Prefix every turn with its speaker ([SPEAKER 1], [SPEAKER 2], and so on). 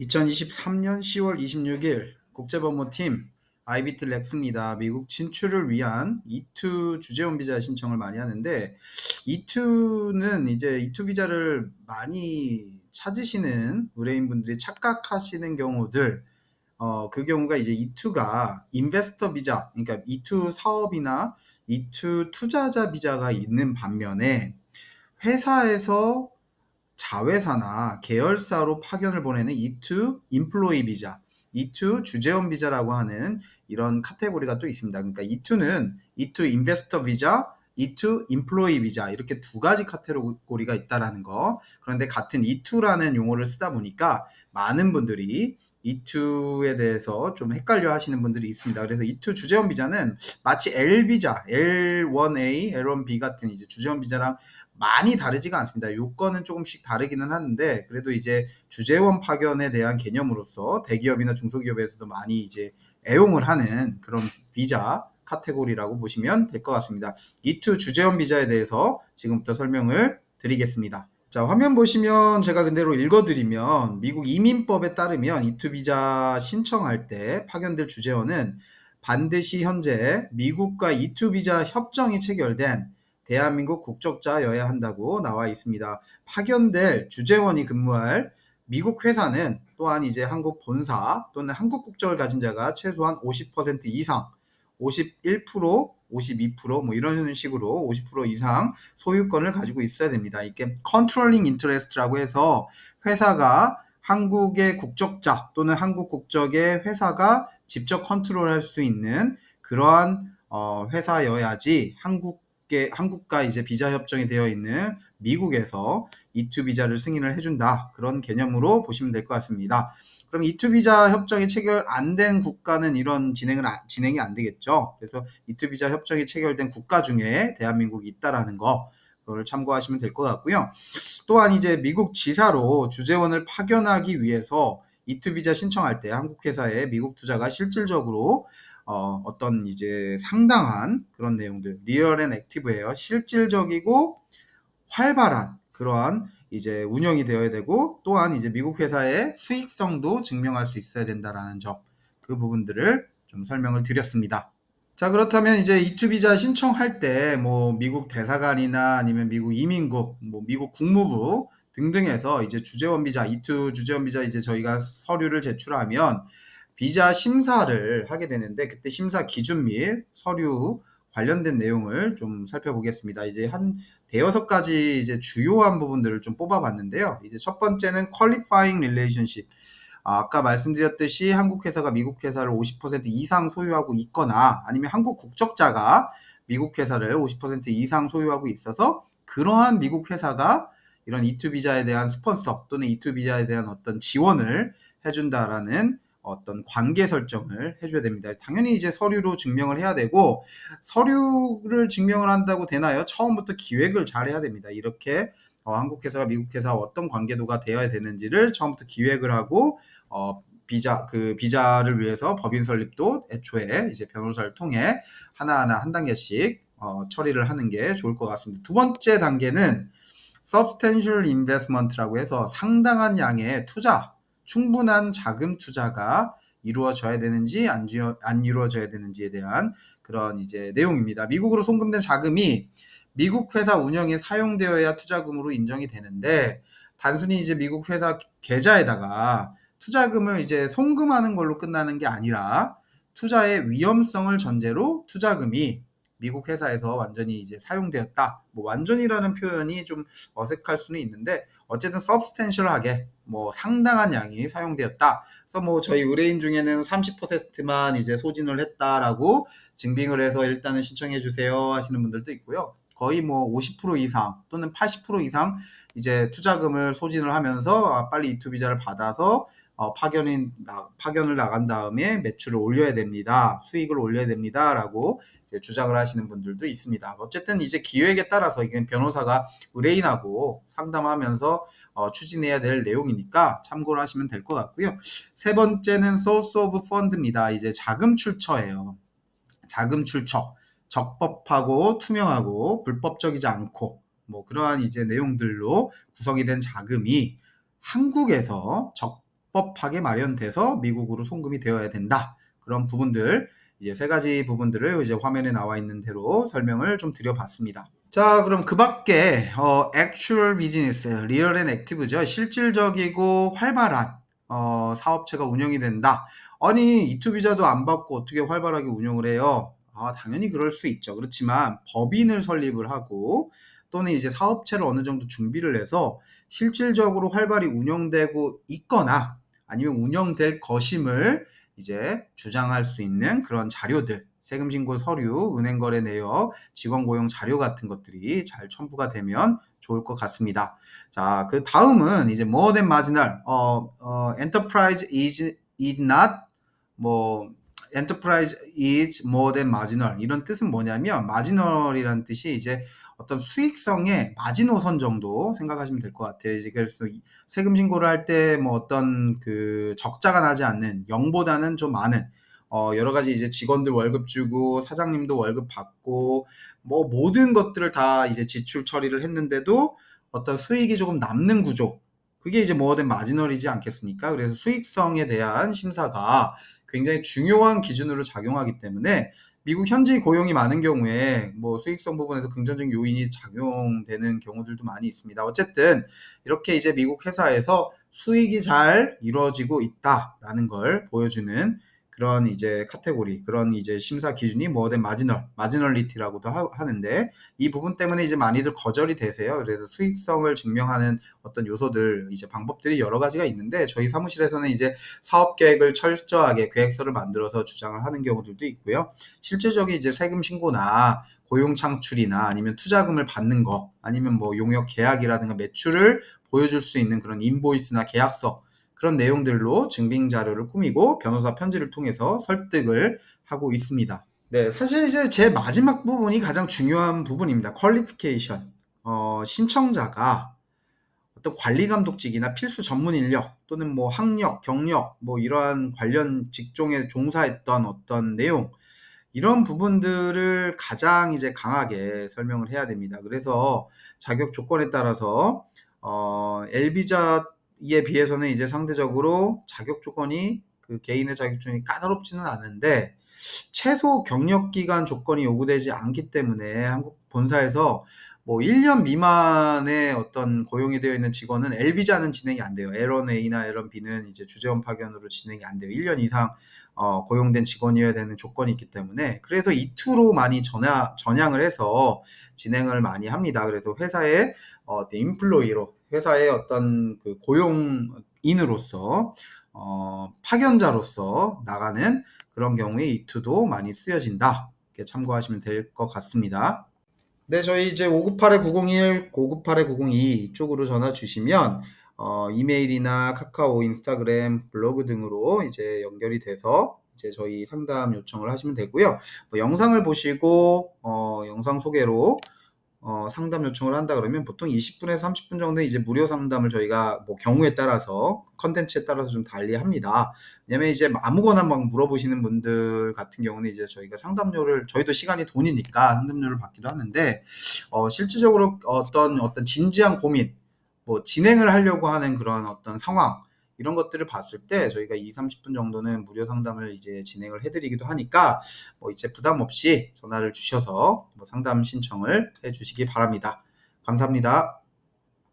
[SPEAKER 1] 2023년 10월 26일 국제법무팀 아이비트 렉스입니다. 미국 진출을 위한 E2 주재원 비자 신청을 많이 하는데 E2는 이제 E2 비자를 많이 찾으시는 의뢰인분들이 착각하시는 경우들 어, 그 경우가 이제 E2가 인베스터 비자, 그러니까 E2 사업이나 E2 투자자 비자가 있는 반면에 회사에서 자회사나 계열사로 파견을 보내는 E2 인플로이 비자, E2 주재원 비자라고 하는 이런 카테고리가 또 있습니다. 그러니까 E2는 E2 인베스터 비자, E2 인플로이 비자 이렇게 두 가지 카테고리가 있다라는 거. 그런데 같은 E2라는 용어를 쓰다 보니까 많은 분들이 E2에 대해서 좀 헷갈려 하시는 분들이 있습니다. 그래서 E2 주재원 비자는 마치 L 비자, L1A, L1B 같은 이제 주재원 비자랑 많이 다르지가 않습니다. 요건은 조금씩 다르기는 하는데 그래도 이제 주재원 파견에 대한 개념으로서 대기업이나 중소기업에서도 많이 이제 애용을 하는 그런 비자 카테고리라고 보시면 될 것 같습니다. E2 주재원 비자에 대해서 지금부터 설명을 드리겠습니다. 자, 화면 보시면 제가 그대로 읽어드리면 미국 이민법에 따르면 E2 비자 신청할 때 파견될 주재원은 반드시 현재 미국과 E2 비자 협정이 체결된 대한민국 국적자여야 한다고 나와 있습니다. 파견될 주재원이 근무할 미국 회사는 또한 이제 한국 본사 또는 한국 국적을 가진 자가 최소한 50% 이상, 51%, 52%뭐 이런 식으로 50% 이상 소유권을 가지고 있어야 됩니다. 이게 컨트롤링 인터레스트라고 해서 회사가 한국의 국적자 또는 한국 국적의 회사가 직접 컨트롤할 수 있는 그러한 어, 회사여야지 한국 한국계, 한국과 이제 비자 협정이 되어 있는 미국에서 E2 비자를 승인을 해준다. 그런 개념으로 보시면 될 것 같습니다. 그럼 E2 비자 협정이 체결 안 된 국가는 이런 진행을 진행이 안 되겠죠. 그래서 E2 비자 협정이 체결된 국가 중에 대한민국이 있다라는 거 그걸 참고하시면 될 것 같고요. 또한 이제 미국 지사로 주재원을 파견하기 위해서 E2 비자 신청할 때 한국 회사에 미국 투자가 실질적으로 어, 어떤 이제 상당한 그런 내용들, 리얼 앤 액티브예요. 실질적이고 활발한 그러한 이제 운영이 되어야 되고 또한 이제 미국 회사의 수익성도 증명할 수 있어야 된다라는 점, 그 부분들을 좀 설명을 드렸습니다. 자 그렇다면 이제 이투 비자 신청할 때 뭐 미국 대사관이나 아니면 미국 이민국, 뭐 미국 국무부 등등에서 이제 주재원 비자, 이투 주재원 비자 이제 저희가 서류를 제출하면 비자 심사를 하게 되는데 그때 심사 기준 및 서류 관련된 내용을 좀 살펴보겠습니다. 이제 한 대여섯 가지 이제 주요한 부분들을 좀 뽑아봤는데요. 이제 첫 번째는 qualifying relationship. 아, 아까 말씀드렸듯이 한국 회사가 미국 회사를 50% 이상 소유하고 있거나 아니면 한국 국적자가 미국 회사를 50% 이상 소유하고 있어서 그러한 미국 회사가 이런 E2 비자에 대한 스폰서 또는 E2 비자에 대한 어떤 지원을 해준다라는 어떤 관계 설정을 해줘야 됩니다. 당연히 이제 서류로 증명을 해야 되고 서류를 증명을 한다고 되나요? 처음부터 기획을 잘 해야 됩니다. 이렇게 어, 한국 회사가 미국 회사 어떤 관계도가 되어야 되는지를 처음부터 기획을 하고 어, 비자 그 비자를 위해서 법인 설립도 애초에 이제 변호사를 통해 하나하나 한 단계씩 어, 처리를 하는 게 좋을 것 같습니다. 두 번째 단계는 substantial investment라고 해서 상당한 양의 투자 충분한 자금 투자가 이루어져야 되는지 안, 안 이루어져야 되는지에 대한 그런 이제 내용입니다. 미국으로 송금된 자금이 미국 회사 운영에 사용되어야 투자금으로 인정이 되는데 단순히 이제 미국 회사 계좌에다가 투자금을 이제 송금하는 걸로 끝나는 게 아니라 투자의 위험성을 전제로 투자금이 미국 회사에서 완전히 이제 사용되었다. 뭐 완전이라는 표현이 좀 어색할 수는 있는데 어쨌든 substantial하게 뭐 상당한 양이 사용되었다. 그래서 뭐 저희 의뢰인 중에는 30%만 이제 소진을 했다라고 증빙을 해서 일단은 신청해 주세요 하시는 분들도 있고요. 거의 뭐 50% 이상 또는 80% 이상 이제 투자금을 소진을 하면서 아, 빨리 이투 비자를 받아서 어, 파견인 나, 파견을 나간 다음에 매출을 올려야 됩니다. 수익을 올려야 됩니다라고 주장을 하시는 분들도 있습니다. 어쨌든 이제 기획에 따라서 이건 변호사가 의뢰인하고 상담하면서 어, 추진해야 될 내용이니까 참고를 하시면 될 것 같고요. 세 번째는 source of fund입니다. 이제 자금 출처예요. 자금 출처. 적법하고 투명하고 불법적이지 않고 뭐 그러한 이제 내용들로 구성이 된 자금이 한국에서 적 적법하게 마련돼서 미국으로 송금이 되어야 된다. 그런 부분들 이제 세 가지 부분들을 이제 화면에 나와 있는 대로 설명을 좀 드려봤습니다. 자, 그럼 그 밖에 어, actual business, real and active죠. 실질적이고 활발한 어, 사업체가 운영이 된다. 아니 이투 비자도 안 받고 어떻게 활발하게 운영을 해요? 아, 당연히 그럴 수 있죠. 그렇지만 법인을 설립을 하고 또는 이제 사업체를 어느 정도 준비를 해서 실질적으로 활발히 운영되고 있거나 아니면 운영될 것임을 이제 주장할 수 있는 그런 자료들, 세금 신고 서류, 은행 거래 내역, 직원 고용 자료 같은 것들이 잘 첨부가 되면 좋을 것 같습니다. 자, 그 다음은 이제 more than marginal, 어, 어, enterprise is, is not, 뭐, enterprise is more than marginal. 이런 뜻은 뭐냐면, marginal이라는 뜻이 이제 어떤 수익성의 마지노선 정도 생각하시면 될 것 같아요. 그래서 세금 신고를 할 때 뭐 어떤 그 적자가 나지 않는 0보다는 좀 많은 어 여러 가지 이제 직원들 월급 주고 사장님도 월급 받고 뭐 모든 것들을 다 이제 지출 처리를 했는데도 어떤 수익이 조금 남는 구조 그게 이제 뭐든 마지널이지 않겠습니까? 그래서 수익성에 대한 심사가 굉장히 중요한 기준으로 작용하기 때문에 미국 현지 고용이 많은 경우에 뭐 수익성 부분에서 긍정적인 요인이 작용되는 경우들도 많이 있습니다. 어쨌든 이렇게 이제 미국 회사에서 수익이 잘 이루어지고 있다라는 걸 보여주는 그런 이제 카테고리, 그런 이제 심사 기준이 뭐든 마지널, 마지널리티라고도 하, 는데이 부분 때문에 이제 많이들 거절이 되세요. 그래서 수익성을 증명하는 어떤 요소들, 이제 방법들이 여러 가지가 있는데 저희 사무실에서는 이제 사업 계획을 철저하게 계획서를 만들어서 주장을 하는 경우들도 있고요. 실질적인 이제 세금 신고나 고용 창출이나 아니면 투자금을 받는 거, 아니면 뭐 용역 계약이라든가 매출을 보여줄 수 있는 그런 인보이스나 계약서 그런 내용들로 증빙 자료를 꾸미고 변호사 편지를 통해서 설득을 하고 있습니다. 네, 사실 이제 제 마지막 부분이 가장 중요한 부분입니다. 퀄리피케이션. 어, 신청자가 어떤 관리 감독직이나 필수 전문 인력 또는 뭐 학력, 경력, 뭐 이러한 관련 직종에 종사했던 어떤 내용 이런 부분들을 가장 이제 강하게 설명을 해야 됩니다. 그래서 자격 조건에 따라서 어, 엘비자 이에 비해서는 이제 상대적으로 자격 조건이 그 개인의 자격 조건이 까다롭지는 않은데 최소 경력 기간 조건이 요구되지 않기 때문에 한국 본사에서 뭐 1년 미만의 어떤 고용이 되어 있는 직원은 L비자는 진행이 안 돼요. L1A나 L1B는 이제 주재원 파견으로 진행이 안 돼요. 1년 이상 어, 고용된 직원이어야 되는 조건이 있기 때문에 그래서 이투로 많이 전야, 전향을 해서 진행을 많이 합니다. 그래서 회사의 어, 인플로이로 회사의 어떤 그 고용인으로서 어, 파견자로서 나가는 그런 경우에 이투도 많이 쓰여진다. 이렇게 참고하시면 될 것 같습니다. 네, 저희 이제 598-901, 598-902 쪽으로 전화 주시면 어, 이메일이나 카카오, 인스타그램, 블로그 등으로 이제 연결이 돼서 이제 저희 상담 요청을 하시면 되고요. 뭐 영상을 보시고 어, 영상 소개로 어, 상담 요청을 한다 그러면 보통 20분에서 30분 정도 이제 무료 상담을 저희가 뭐 경우에 따라서 컨텐츠에 따라서 좀 달리 합니다. 왜냐면 이제 아무거나 막 물어보시는 분들 같은 경우는 이제 저희가 상담료를 저희도 시간이 돈이니까 상담료를 받기도 하는데 어, 실질적으로 어떤 어떤 진지한 고민 뭐 진행을 하려고 하는 그런 어떤 상황 이런 것들을 봤을 때 저희가 2, 30분 정도는 무료 상담을 이제 진행을 해드리기도 하니까 뭐 이제 부담 없이 전화를 주셔서 뭐 상담 신청을 해 주시기 바랍니다. 감사합니다.